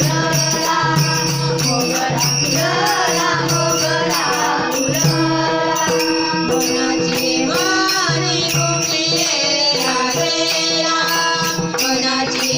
गाव घ्याची मारी घुमियाचे मुखाना जे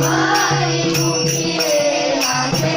मार भुके